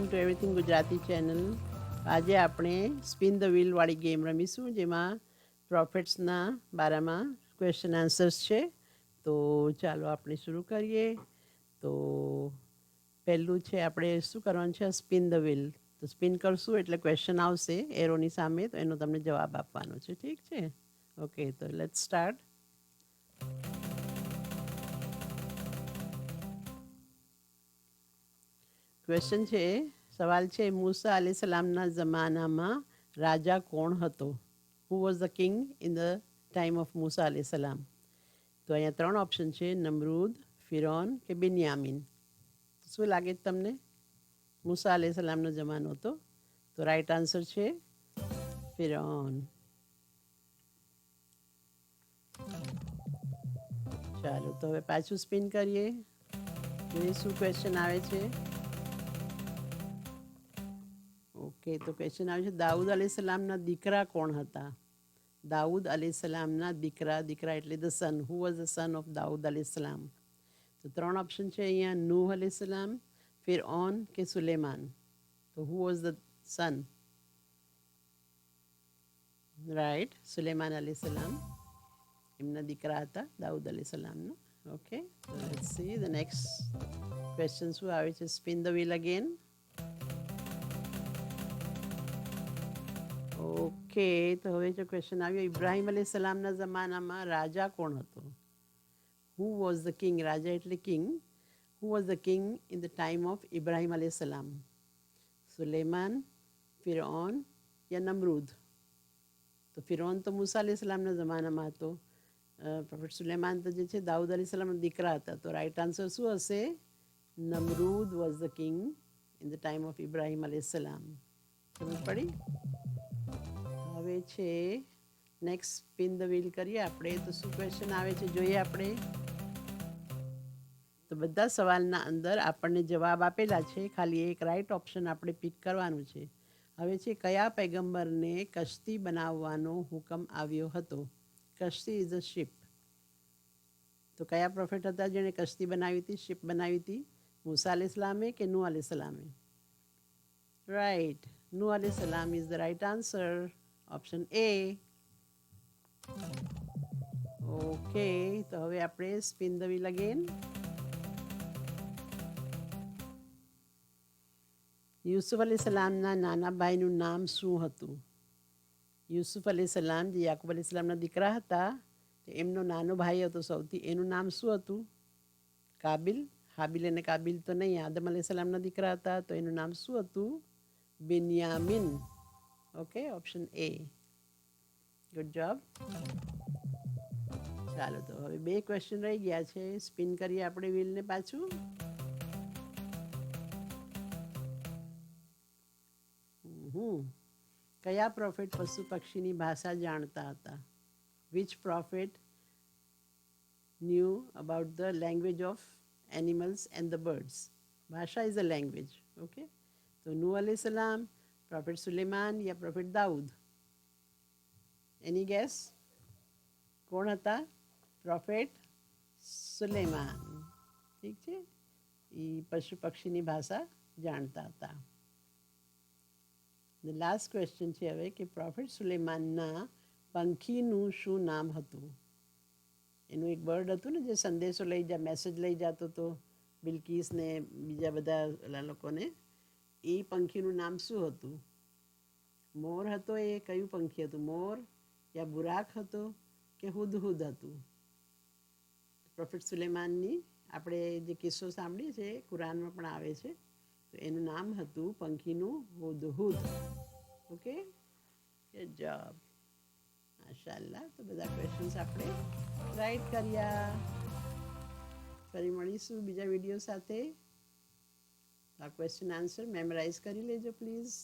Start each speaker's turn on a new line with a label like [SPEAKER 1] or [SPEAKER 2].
[SPEAKER 1] Welcome to everything Gujarati channel આજે આપણે spin the વ્હીલવાળી ગેમ રમીશું જેમાં પ્રોફિટ્સના બારામાં ક્વેશ્ચન આન્સર્સ છે તો ચાલો આપણે શરૂ કરીએ તો પહેલું છે આપણે શું કરવાનું છે સ્પિન ધ વ્હીલ તો સ્પિન કરશું એટલે ક્વેશ્ચન આવશે એરોની સામે તો એનો તમને જવાબ આપવાનો છે ઠીક છે ઓકે તો લેટ સ્ટાર્ટ ક્વેશ્ચન છે સવાલ છે મૂસા અલી સલામના જમાનામાં રાજા કોણ હતો who was the king in the time of Musa Ali સલામ તો અહીંયા ત્રણ ઓપ્શન છે નમરૂદ ફિરોન કે બિનયામિન શું લાગે તમને મૂસા અલી સલામનો જમાનો હતો તો રાઈટ આન્સર છે ફિરોન ચાલો તો હવે પાછું સ્પિન કરીએ જોઈએ શું ક્વેશ્ચન આવે છે શકે તો ક્વેશ્ચન આવે છે દાઉદ અલીસલામના દીકરા કોણ હતા દાઉદ અલીસલામના દીકરા દીકરા એટલે the son who was the son of Dawood અલીસલામ તો ત્રણ ઓપ્શન છે અહીંયા નૂહ અલીસલામ ફિર ઓન કે સુલેમાન તો who was the son right Sulaiman અલીસલામ એમના દીકરા હતા Dawood અલીસલામના okay see the next question શું આવે છે spin the wheel again okay तो હવે જે ક્વેશ્ચન આવીયો ઇબ્રાહીમ અલે સાલામ ના જમાનામાં રાજા કોણ હતો હુ વોઝ ધ કિંગ રાજા એટલે king who was the king in the time of Ibrahim અલે સાલામ સુલેમાન ફિરોન કે નમરુદ તો ફિરોન તો મુસા અલે સાલામ ના જમાનામાં હતો પવર સુલેમાન તો જે છે દાઉદ અલે સાલામનો દીકરા હતા તો રાઈટ આન્સર શું હશે Namrud was the king in the time of Ibrahim અલે સાલામ ક્યાં પડી છે નેક્સ્ટ સ્પિન ધ વ્હીલ કરીએ આપણે તો શું ક્વેશ્ચન આવે છે જોઈએ આપણે તો બધા સવાલના અંદર આપણને જવાબ આપેલા છે ખાલી એક રાઈટ ઓપ્શન આપણે પિક કરવાનું છે હવે છે કયા પૈગંબરને કશ્તી બનાવવાનો હુકમ આવ્યો હતો કશ્તી ઇઝ અ શિપ તો કયા પ્રોફેટ હતા જેણે કશ્તી બનાવી હતી શિપ બનાવી હતી મૂસા અલી સલામે કે નૂ અલી સલામે રાઈટ નૂ અલી સલામ is the right answer option A okay তো હવે આપણે સ્પીન ધવી લગેન યુસુફ અલે ສ લામ ના નાના ભાઈ નું નામ શું હતું યુસુફ અલે ສ લામ દીયાકુબ અલે ສ લામ ના દીકરા હતા તેમનો નાનો ભાઈ હતો સૌથી એનું નામ શું હતું કાબિલ હાબિલે ને કાબિલ તો નહીં આદમ અલે ສ લામ ના દીકરા હતા તો એનું નામ શું હતું Binyamin Okay, option A. Good job ચાલો તો હવે બે ક્વેશ્ચન રહી ગયા છે સ્પિન કરીએ આપણે વ્હીલને પાછું હમ કયા પ્રોફેટ પશુ પક્ષીની ભાષા જાણતા હતા which prophet knew about the language of animals and the birds ભાષા ઇઝ અ લેંગ્વેજ ઓકે તો નૂ અલી સલામ પ્રોફેટ સુલેમાન يا પ્રોફેટ દાઉદ એની ગેસ કોણ હતા પ્રોફેટ સુલેમાન ઠીક છે ઈ પશુ પક્ષી ની ભાષા જાણતા હતા ધ લાસ્ટ ક્વેશ્ચન છે કે પ્રોફેટ સુલેમાન ના બંખી નું શું નામ હતું એનું એક બર્ડ હતું ને જે સંદેશો લઈ જા મેસેજ લઈ जातो તો બિલ્કીસ ને બીજા બધા લોકો ને એ પંખીનું નામ શું હતું મોર હતો એ કયું પંખી હતું મોર યા બુરાક હતો કે હુદહુદ હતું પ્રોફેટ સુલેમાનની આપણે જે કિસ્સો સાંભળીએ છીએ કુરાનમાં પણ આવે છે તો એનું નામ હતું પંખીનું હુદહુદ ઓકે જોબ માશાલ્લા તો બધા ક્વેશ્ચન્સ આપણે રાઈટ કર્યા ફરી મળીશું બીજા વિડીયો સાથે આ ક્વેશ્ચન આન્સર મેમરાઇઝ કરી લેજો પ્લીઝ